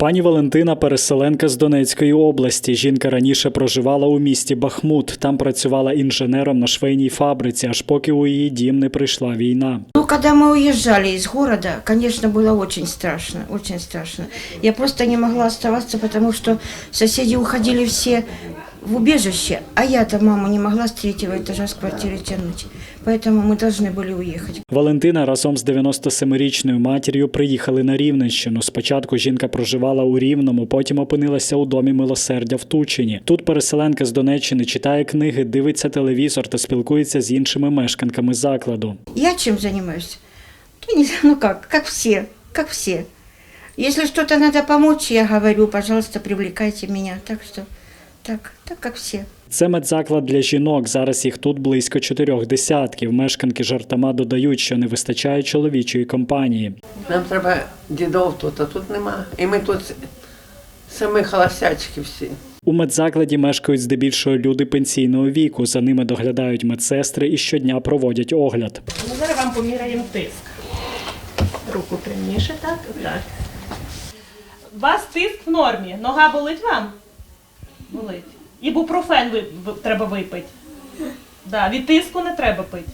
Пані Валентина переселенка з Донецької області. Жінка раніше проживала у місті Бахмут. Там працювала інженером на швейній фабриці, аж поки у її дім не прийшла війна. Ну, коли ми уїжджали з города, звісно, було очень страшно, очень страшно. Я просто не могла залишатися, потому що сусіди уходили все в убежище, а я-то маму не могла с третьего этажа с квартиры тянуть. Поэтому мы должны были уехать. Валентина разом з 97-річною матір'ю приїхали на Рівненщину. Спочатку жінка проживала у Рівному, потім опинилася у домі милосердя в Тучині. Тут переселенка з Донеччини читає книги, дивиться телевізор та спілкується з іншими мешканками закладу. Я чем занимаюсь? Я не знаю, ну как, как все, как все. Если что-то надо помочь, я говорю, пожалуйста, привлекайте меня. Так что, так, так как все. Це медзаклад для жінок. Зараз їх тут близько чотирьох десятків. Мешканки жартома додають, що не вистачає чоловічої компанії. Нам треба дідов тут, а тут нема. І ми тут самі холостячки всі. У медзакладі мешкають здебільшого люди пенсійного віку. За ними доглядають медсестри і щодня проводять огляд. Ми зараз вам поміряємо тиск. Руку пряміше, так? Так. У вас тиск в нормі. Нога болить вам? Болить. Ібупрофен треба випити. Да, від тиску не треба пити.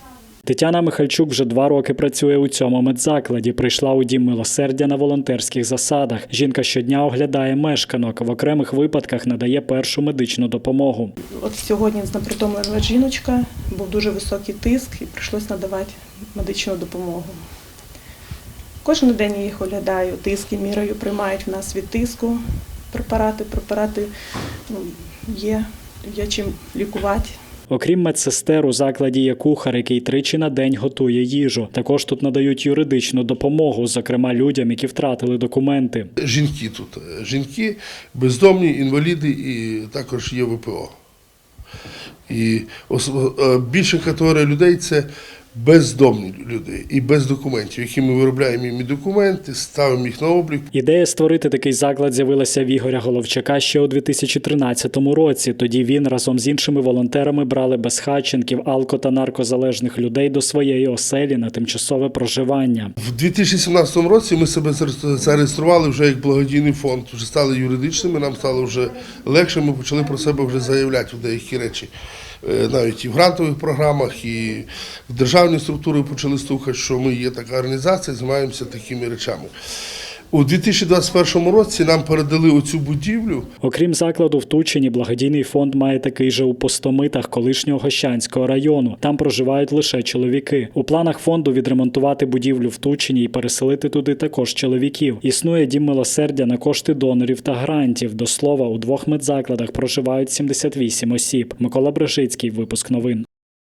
Тетяна Михальчук вже два роки працює у цьому медзакладі. Прийшла у дім милосердя на волонтерських засадах. Жінка щодня оглядає мешканок. В окремих випадках надає першу медичну допомогу. От сьогодні знепритомлена жіночка, був дуже високий тиск і прийшлось надавати медичну допомогу. Кожен день я їх оглядаю, тиски міряю, приймають в нас від тиску препарати. Препарати ну, є, є чим лікувати. Окрім медсестер, у закладі є кухар, який тричі на день готує їжу. Також тут надають юридичну допомогу, зокрема людям, які втратили документи. жінки тут. Жінки, бездомні, інваліди і також є ВПО. І е, категорія людей це бездомні люди і без документів, які ми виробляємо їм і документи, ставимо їх на облік. Ідея створити такий заклад з'явилася в Ігоря Головчака ще у 2013 році. Тоді він разом з іншими волонтерами брали безхатченків, алко та наркозалежних людей до своєї оселі на тимчасове проживання. В 2017 році ми себе зареєстрували вже як благодійний фонд, вже стали юридичними, нам стало вже легше, ми почали про себе вже заявляти в деякі речі. Е, Навіть і в грантових програмах, і в державні структури почали слухати, що ми є така організація, займаємося такими речами. У 2021 році нам передали оцю будівлю. Окрім закладу в Тучині, благодійний фонд має такий же у Постомитах колишнього Гощанського району. Там проживають лише чоловіки. У планах фонду відремонтувати будівлю в Тучині і переселити туди також чоловіків. Існує дім милосердя на кошти донорів та грантів. До слова, у двох медзакладах проживають 78 осіб. Микола Брежицький, випуск новин.